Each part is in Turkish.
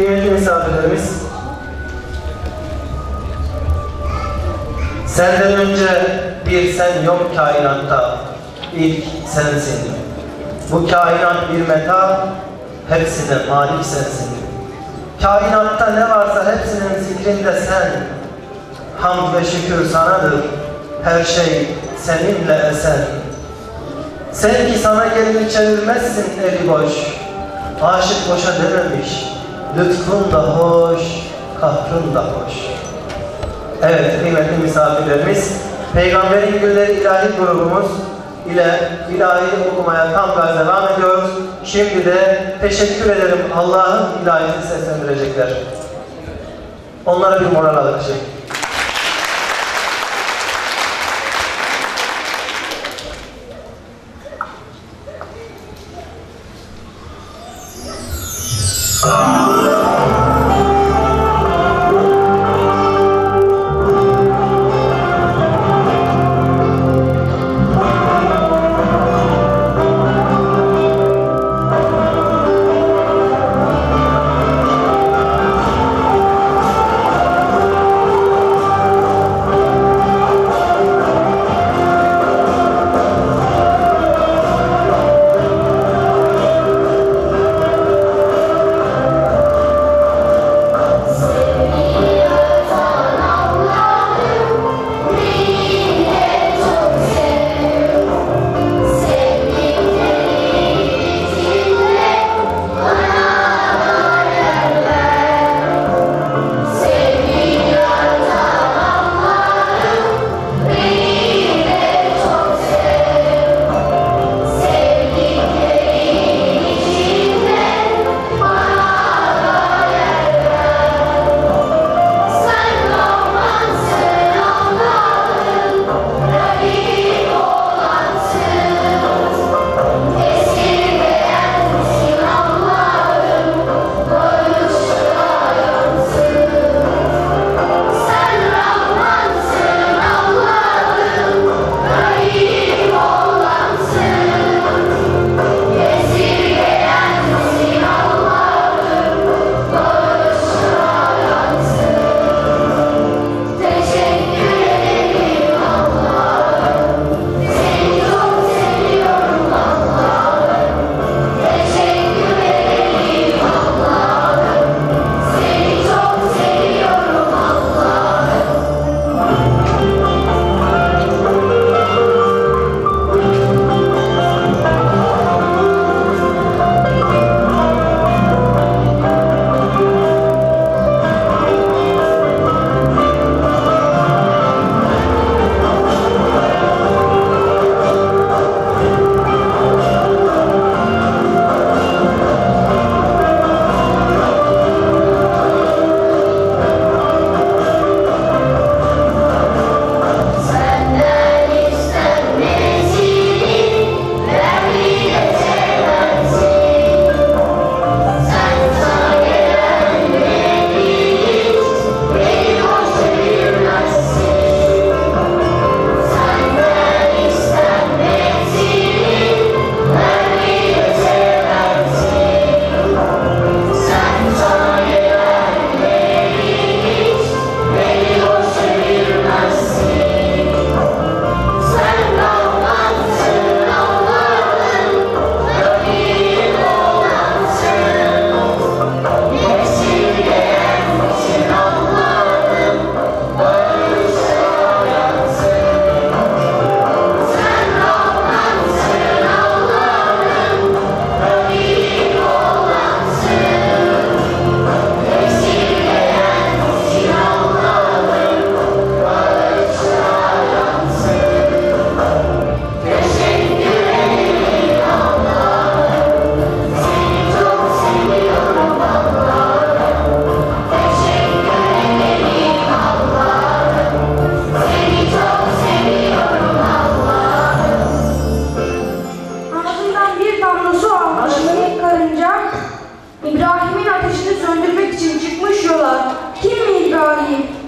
kıymetli misafirlerimiz, senden önce bir sen yok kainatta, ilk sensin. Bu kainat bir meta, hepsine malik sensin. Kainatta ne varsa hepsinin zikrinde sen, hamd ve şükür sanadır, her şey seninle esen. Sen ki sana gelini çevirmezsin eli boş, aşık boşa dememiş, lütfun da hoş, kahrın da hoş. Evet kıymetli misafirlerimiz, Peygamberin Gülleri İlahi grubumuz ile ilahi okumaya tam gaz devam ediyoruz. Şimdi de teşekkür ederim Allah'ın ilahini seslendirecekler. Onlara bir moral Oh.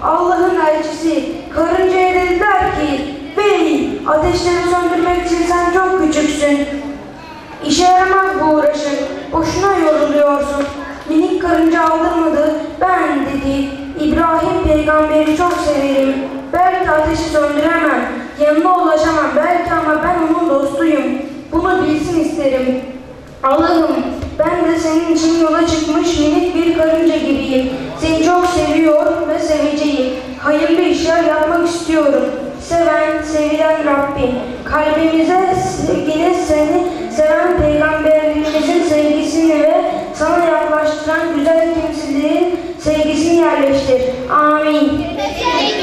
Allah'ın elçisi karıncaya dedi der ki Bey ateşleri söndürmek için sen çok küçüksün. İşe yaramaz bu uğraşın. Boşuna yoruluyorsun. Minik karınca aldırmadı. Ben dedi. İbrahim peygamberi çok severim. Belki ateşi söndüremem. Yanına ulaşamam belki ama ben onun dostuyum. Bunu bilsin isterim. Allah'ım Rabbi, kalbimize yine seni seven peygamberimizin sevgisini ve sana yaklaştıran güzel temsilliğin sevgisini yerleştir. Amin. Amin.